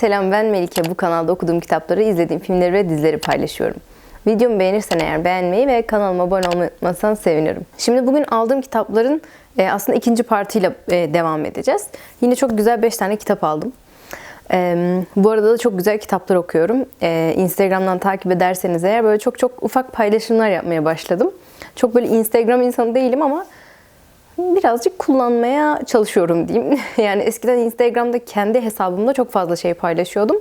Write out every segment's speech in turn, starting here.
Selam ben Melike. Bu kanalda okuduğum kitapları, izlediğim filmleri ve dizileri paylaşıyorum. Videomu beğenirsen eğer beğenmeyi ve kanalıma abone olmayı unutmazsan sevinirim. Şimdi bugün aldığım kitapların e, aslında ikinci partiyle devam edeceğiz. Yine çok güzel 5 tane kitap aldım. E, bu arada da çok güzel kitaplar okuyorum. E, Instagram'dan takip ederseniz eğer böyle çok çok ufak paylaşımlar yapmaya başladım. Çok böyle Instagram insanı değilim ama birazcık kullanmaya çalışıyorum diyeyim. Yani eskiden Instagram'da kendi hesabımda çok fazla şey paylaşıyordum.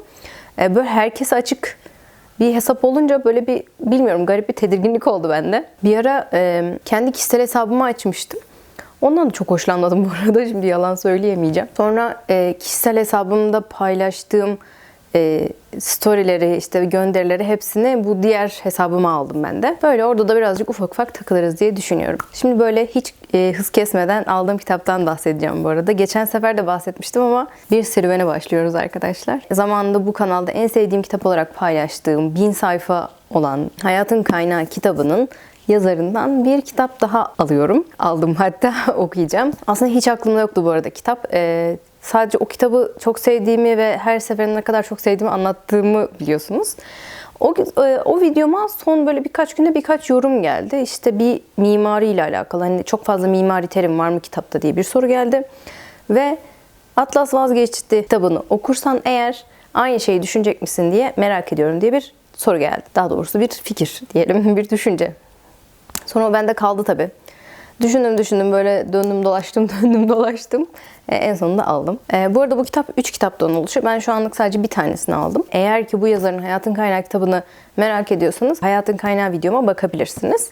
Ee, Böyle herkese açık bir hesap olunca böyle bir bilmiyorum garip bir tedirginlik oldu bende. Bir ara e, kendi kişisel hesabımı açmıştım. Ondan da çok hoşlanmadım bu arada şimdi yalan söyleyemeyeceğim. Sonra e, kişisel hesabımda paylaştığım e, storyleri işte gönderileri hepsini bu diğer hesabıma aldım ben de. Böyle orada da birazcık ufak ufak takılırız diye düşünüyorum. Şimdi böyle hiç e, hız kesmeden aldığım kitaptan bahsedeceğim bu arada. Geçen sefer de bahsetmiştim ama bir serüvene başlıyoruz arkadaşlar. Zamanında bu kanalda en sevdiğim kitap olarak paylaştığım bin sayfa olan Hayatın Kaynağı kitabının yazarından bir kitap daha alıyorum. Aldım hatta okuyacağım. Aslında hiç aklımda yoktu bu arada kitap. Ee, sadece o kitabı çok sevdiğimi ve her seferinde ne kadar çok sevdiğimi anlattığımı biliyorsunuz. O, e, o videoma son böyle birkaç günde birkaç yorum geldi. İşte bir mimari ile alakalı. Hani çok fazla mimari terim var mı kitapta diye bir soru geldi. Ve Atlas vazgeçti kitabını okursan eğer aynı şeyi düşünecek misin diye merak ediyorum diye bir soru geldi. Daha doğrusu bir fikir diyelim, bir düşünce. Sonra o bende kaldı tabii. Düşündüm düşündüm böyle döndüm dolaştım döndüm dolaştım. E, en sonunda aldım. E, bu arada bu kitap 3 kitaptan oluşuyor. Ben şu anlık sadece bir tanesini aldım. Eğer ki bu yazarın Hayatın Kaynağı kitabını merak ediyorsanız Hayatın Kaynağı videoma bakabilirsiniz.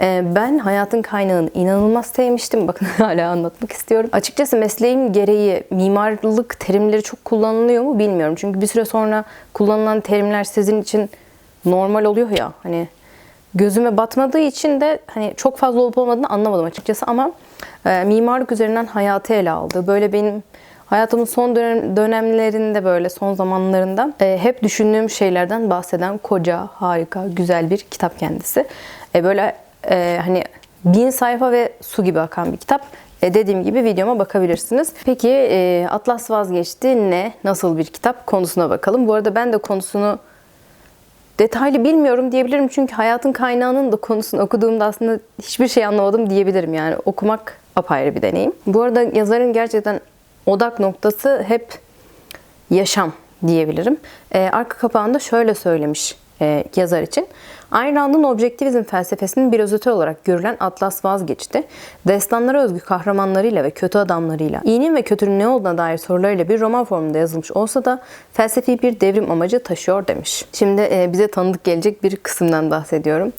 E, ben Hayatın Kaynağı'nı inanılmaz sevmiştim. Bakın hala anlatmak istiyorum. Açıkçası mesleğim gereği mimarlık terimleri çok kullanılıyor mu bilmiyorum. Çünkü bir süre sonra kullanılan terimler sizin için normal oluyor ya. Hani gözüme batmadığı için de hani çok fazla olup olmadığını anlamadım açıkçası ama e, mimarlık üzerinden hayatı ele aldı. Böyle benim hayatımın son dönem, dönemlerinde böyle son zamanlarında e, hep düşündüğüm şeylerden bahseden koca, harika, güzel bir kitap kendisi. E, böyle e, hani bin sayfa ve su gibi akan bir kitap. E, dediğim gibi videoma bakabilirsiniz. Peki e, Atlas vazgeçti ne? Nasıl bir kitap? Konusuna bakalım. Bu arada ben de konusunu detaylı bilmiyorum diyebilirim çünkü hayatın kaynağının da konusunu okuduğumda aslında hiçbir şey anlamadım diyebilirim yani okumak apayrı bir deneyim. Bu arada yazarın gerçekten odak noktası hep yaşam diyebilirim. Ee, arka kapağında şöyle söylemiş e, yazar için. Ayn Rand'ın objektivizm felsefesinin bir özeti olarak görülen Atlas vazgeçti. Destanlara özgü kahramanlarıyla ve kötü adamlarıyla, iyinin ve kötünün ne olduğuna dair sorularıyla bir roman formunda yazılmış olsa da felsefi bir devrim amacı taşıyor demiş. Şimdi e, bize tanıdık gelecek bir kısımdan bahsediyorum.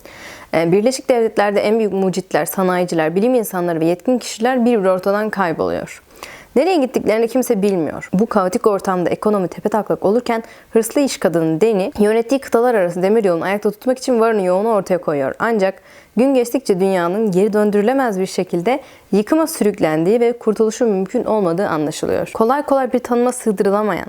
E, Birleşik Devletler'de en büyük mucitler, sanayiciler, bilim insanları ve yetkin kişiler bir bir ortadan kayboluyor. Nereye gittiklerini kimse bilmiyor. Bu kaotik ortamda ekonomi tepetaklak olurken hırslı iş kadını Deni yönettiği kıtalar arası demiryolunu ayakta tutmak için varını yoğunu ortaya koyuyor. Ancak gün geçtikçe dünyanın geri döndürülemez bir şekilde yıkıma sürüklendiği ve kurtuluşu mümkün olmadığı anlaşılıyor. Kolay kolay bir tanıma sığdırılamayan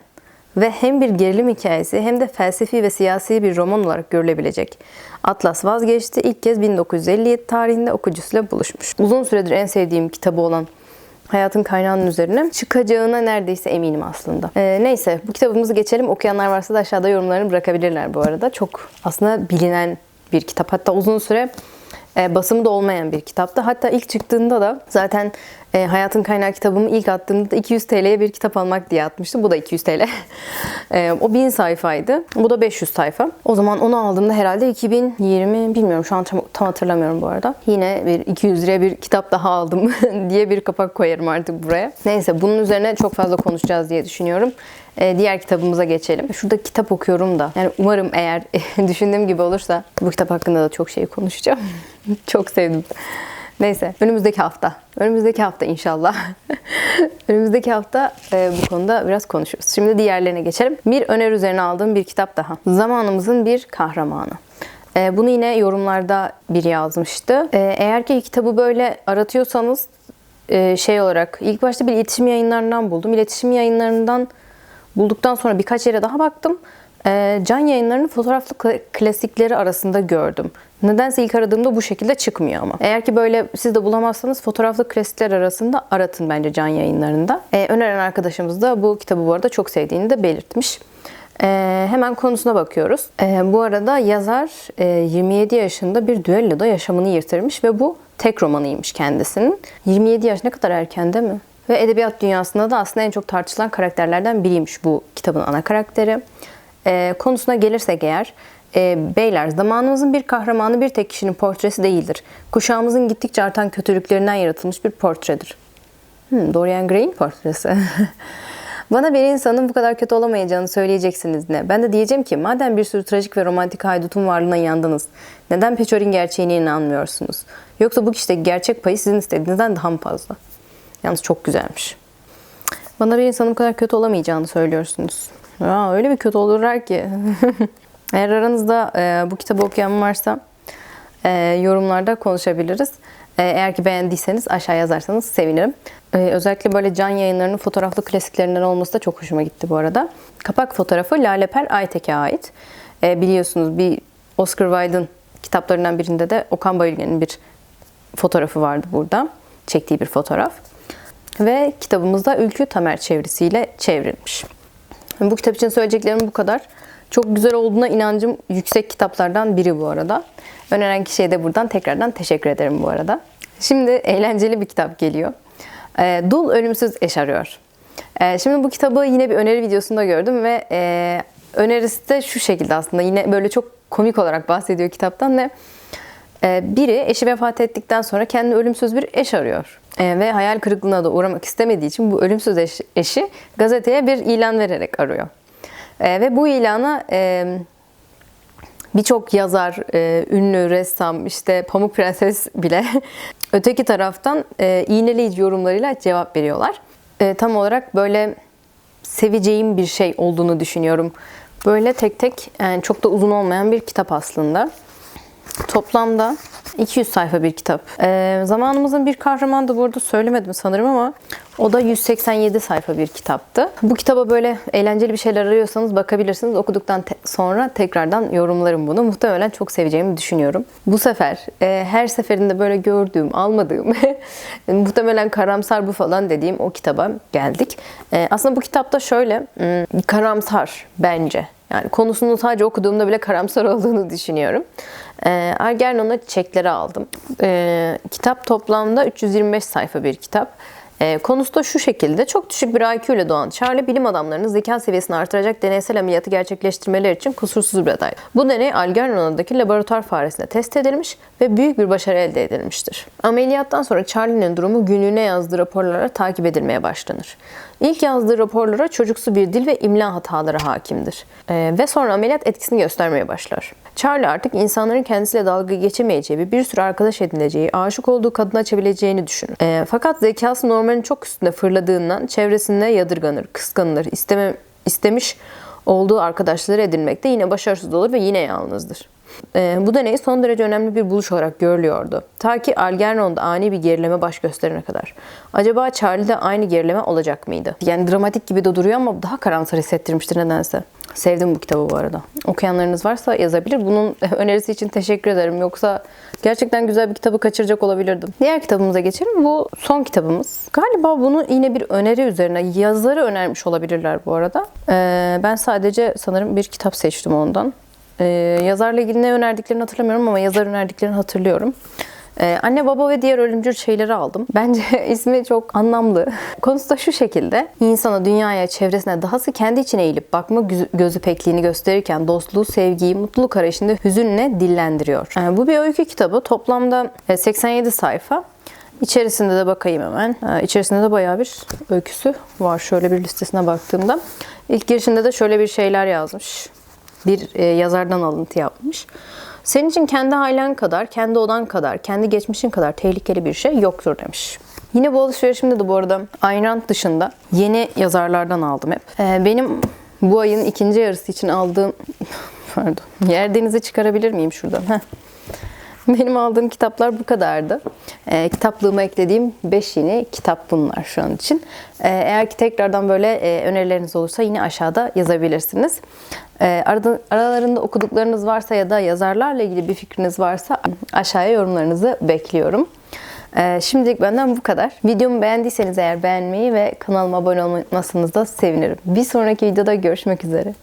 ve hem bir gerilim hikayesi hem de felsefi ve siyasi bir roman olarak görülebilecek. Atlas vazgeçti ilk kez 1957 tarihinde okuyucusuyla buluşmuş. Uzun süredir en sevdiğim kitabı olan hayatın kaynağının üzerine çıkacağına neredeyse eminim aslında. Ee, neyse bu kitabımızı geçelim. Okuyanlar varsa da aşağıda yorumlarını bırakabilirler bu arada. Çok aslında bilinen bir kitap. Hatta uzun süre e, basımı da olmayan bir kitaptı. Hatta ilk çıktığında da zaten e, Hayatın Kaynağı kitabımı ilk attığımda da 200 TL'ye bir kitap almak diye atmıştım. Bu da 200 TL. e, o 1000 sayfaydı. Bu da 500 sayfa. O zaman onu aldığımda herhalde 2020 bilmiyorum şu an tam, tam hatırlamıyorum bu arada. Yine bir 200 liraya bir kitap daha aldım diye bir kapak koyarım artık buraya. Neyse bunun üzerine çok fazla konuşacağız diye düşünüyorum. E, diğer kitabımıza geçelim. Şurada kitap okuyorum da. Yani umarım eğer düşündüğüm gibi olursa bu kitap hakkında da çok şey konuşacağım. çok sevdim. Neyse önümüzdeki hafta. Önümüzdeki hafta inşallah. önümüzdeki hafta e, bu konuda biraz konuşuruz. Şimdi diğerlerine geçelim. Bir öner üzerine aldığım bir kitap daha. Zamanımızın bir kahramanı. E, bunu yine yorumlarda biri yazmıştı. E, eğer ki kitabı böyle aratıyorsanız e, şey olarak ilk başta bir iletişim yayınlarından buldum. İletişim yayınlarından bulduktan sonra birkaç yere daha baktım. E, can yayınlarının fotoğraflı klasikleri arasında gördüm Nedense ilk aradığımda bu şekilde çıkmıyor ama. Eğer ki böyle siz de bulamazsanız fotoğraflı klasikler arasında aratın bence can yayınlarında. Ee, öneren arkadaşımız da bu kitabı bu arada çok sevdiğini de belirtmiş. Ee, hemen konusuna bakıyoruz. Ee, bu arada yazar e, 27 yaşında bir düelloda yaşamını yitirmiş ve bu tek romanıymış kendisinin. 27 yaş ne kadar erken değil mi? Ve edebiyat dünyasında da aslında en çok tartışılan karakterlerden biriymiş bu kitabın ana karakteri. Ee, konusuna gelirsek eğer, e, beyler zamanımızın bir kahramanı bir tek kişinin portresi değildir. Kuşağımızın gittikçe artan kötülüklerinden yaratılmış bir portredir. Hmm, Dorian Gray'in portresi. Bana bir insanın bu kadar kötü olamayacağını söyleyeceksiniz ne? Ben de diyeceğim ki madem bir sürü trajik ve romantik haydutun varlığına yandınız, neden Peçor'in gerçeğine inanmıyorsunuz? Yoksa bu kişideki gerçek payı sizin istediğinizden daha mı fazla? Yalnız çok güzelmiş. Bana bir insanın bu kadar kötü olamayacağını söylüyorsunuz. Ya öyle bir kötü olurlar ki. Eğer aranızda e, bu kitabı okuyan varsa e, yorumlarda konuşabiliriz. E, eğer ki beğendiyseniz aşağı yazarsanız sevinirim. E, özellikle böyle can yayınlarının fotoğraflı klasiklerinden olması da çok hoşuma gitti bu arada. Kapak fotoğrafı Lale Per Aytek'e ait. E, biliyorsunuz bir Oscar Wilde'ın kitaplarından birinde de Okan Bayülgen'in bir fotoğrafı vardı burada. Çektiği bir fotoğraf. Ve kitabımızda Ülkü Tamer çevirisiyle çevrilmiş. Bu kitap için söyleyeceklerim bu kadar. Çok güzel olduğuna inancım yüksek kitaplardan biri bu arada. Öneren kişiye de buradan tekrardan teşekkür ederim bu arada. Şimdi eğlenceli bir kitap geliyor. E, Dul Ölümsüz Eş Arıyor. E, şimdi bu kitabı yine bir öneri videosunda gördüm ve e, önerisi de şu şekilde aslında. Yine böyle çok komik olarak bahsediyor kitaptan ve biri eşi vefat ettikten sonra kendi ölümsüz bir eş arıyor. E, ve hayal kırıklığına da uğramak istemediği için bu ölümsüz eş, eşi gazeteye bir ilan vererek arıyor. E, ve bu ilana e, birçok yazar, e, ünlü ressam, işte Pamuk Prenses bile öteki taraftan e, iğneleyici yorumlarıyla cevap veriyorlar. Tam olarak böyle seveceğim bir şey olduğunu düşünüyorum. Böyle tek tek yani çok da uzun olmayan bir kitap aslında. Toplamda 200 sayfa bir kitap. Ee, zamanımızın bir kahramanı da burada söylemedim sanırım ama o da 187 sayfa bir kitaptı. Bu kitaba böyle eğlenceli bir şeyler arıyorsanız bakabilirsiniz. Okuduktan te- sonra tekrardan yorumlarım bunu. Muhtemelen çok seveceğimi düşünüyorum. Bu sefer e, her seferinde böyle gördüğüm, almadığım, muhtemelen karamsar bu falan dediğim o kitaba geldik. E, aslında bu kitapta şöyle hmm, karamsar bence. Yani konusunu sadece okuduğumda bile karamsar olduğunu düşünüyorum. E, Algernon'a çiçekleri aldım. E, kitap toplamda 325 sayfa bir kitap. E, konusu da şu şekilde. Çok düşük bir IQ ile doğan Charlie bilim adamlarının zeka seviyesini artıracak deneysel ameliyatı gerçekleştirmeleri için kusursuz bir aday. Bu deney Algernon'daki laboratuvar faresinde test edilmiş ve büyük bir başarı elde edilmiştir. Ameliyattan sonra Charlie'nin durumu günlüğüne yazdığı raporlara takip edilmeye başlanır. İlk yazdığı raporlara çocuksu bir dil ve imla hataları hakimdir. Ee, ve sonra ameliyat etkisini göstermeye başlar. Charlie artık insanların kendisiyle dalga geçemeyeceği ve bir sürü arkadaş edineceği, aşık olduğu kadını açabileceğini düşünür. Ee, fakat zekası normalin çok üstünde fırladığından çevresinde yadırganır, kıskanılır, isteme, istemiş olduğu arkadaşları edinmekte yine başarısız olur ve yine yalnızdır. Ee, bu deney son derece önemli bir buluş olarak görülüyordu. Ta ki Algernon'da ani bir gerileme baş gösterene kadar. Acaba Charlie'de aynı gerileme olacak mıydı? Yani dramatik gibi de duruyor ama daha karamsar hissettirmiştir nedense. Sevdim bu kitabı bu arada. Okuyanlarınız varsa yazabilir. Bunun önerisi için teşekkür ederim. Yoksa gerçekten güzel bir kitabı kaçıracak olabilirdim. Diğer kitabımıza geçelim. Bu son kitabımız. Galiba bunu yine bir öneri üzerine yazarı önermiş olabilirler bu arada. Ee, ben sadece sanırım bir kitap seçtim ondan. Ee, yazarla ilgili ne önerdiklerini hatırlamıyorum ama yazar önerdiklerini hatırlıyorum. Ee, anne baba ve diğer ölümcül şeyleri aldım. Bence ismi çok anlamlı. Konusu da şu şekilde. İnsana, dünyaya, çevresine dahası kendi içine eğilip bakma gözü, pekliğini gösterirken dostluğu, sevgiyi, mutluluk arayışında hüzünle dillendiriyor. Ee, bu bir öykü kitabı. Toplamda e, 87 sayfa. İçerisinde de bakayım hemen. Ee, İçerisinde de bayağı bir öyküsü var. Şöyle bir listesine baktığımda. İlk girişinde de şöyle bir şeyler yazmış bir e, yazardan alıntı yapmış. Senin için kendi ailen kadar, kendi odan kadar, kendi geçmişin kadar tehlikeli bir şey yoktur demiş. Yine bu alışverişimde de bu arada Ayn Rand dışında yeni yazarlardan aldım hep. Ee, benim bu ayın ikinci yarısı için aldığım pardon yer denize çıkarabilir miyim şuradan? Heh. Benim aldığım kitaplar bu kadardı. E, kitaplığıma eklediğim 5 yeni kitap bunlar şu an için. E, eğer ki tekrardan böyle e, önerileriniz olursa yine aşağıda yazabilirsiniz. E, arada, aralarında okuduklarınız varsa ya da yazarlarla ilgili bir fikriniz varsa aşağıya yorumlarınızı bekliyorum. Ee, şimdilik benden bu kadar. Videomu beğendiyseniz eğer beğenmeyi ve kanalıma abone olmayı da sevinirim. Bir sonraki videoda görüşmek üzere.